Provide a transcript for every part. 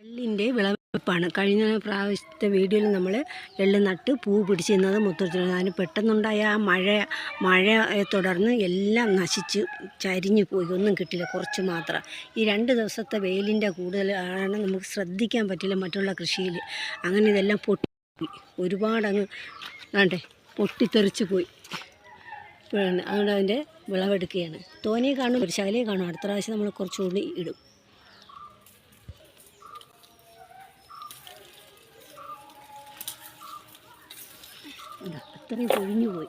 എള്ളിന്റെ വിളവെടുപ്പാണ്. കഴിഞ്ഞ പ്രാവശ്യത്തെ വീഡിയോയിൽ നമ്മൾ എള്ള് നട്ട് പൂ പിടിച്ചിരുന്നത് മുത്തൂർത്തിലാണ് അതിന് പെട്ടെന്നുണ്ടായ ആ മഴ മഴയെ തുടർന്ന് എല്ലാം നശിച്ച് ചരിഞ്ഞു പോയി. ഒന്നും കിട്ടില്ല കുറച്ച് മാത്രം. ഈ രണ്ട് ദിവസത്തെ വെയിലിന്റെ കൂടുതൽ ആണ് നമുക്ക് ശ്രദ്ധിക്കാൻ പറ്റില്ല മറ്റുള്ള കൃഷിയിൽ. അങ്ങനെ ഇതെല്ലാം പൊട്ടി ഒരുപാടങ്ങ് വേണ്ടേ പൊട്ടിത്തെറിച്ച് പോയി. അതുകൊണ്ട് അതിന്റെ വിളവെടുക്കുകയാണ്. തോനെ കാണും ഒരു ശകലേ കാണും. അടുത്ത പ്രാവശ്യം നമ്മൾ കുറച്ചുകൂടി ഇടും. അത്രയും കൊഴിഞ്ഞു പോയി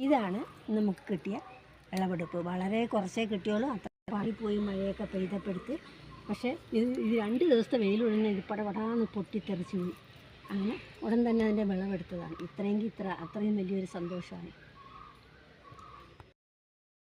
ഇതാണ് നമുക്ക് കിട്ടിയ വിളവെടുപ്പ്. വളരെ കുറച്ചേ കിട്ടിയുള്ളൂ. അത്ര പാടിപ്പോയി മഴയൊക്കെ പെയ്തപ്പെടുത്ത് പക്ഷേ ഇത് ഇത് രണ്ട് ദിവസത്തെ വെയിലുടനെ ഇത് പടപടാന്ന് പൊട്ടിത്തെറിച്ച് പോയി അങ്ങനെ ഉടൻ തന്നെ അതിന്റെ വിളവെടുത്തതാണ്. ഇത്രയെങ്കിൽ ഇത്ര അത്രയും വലിയൊരു സന്തോഷമാണ്.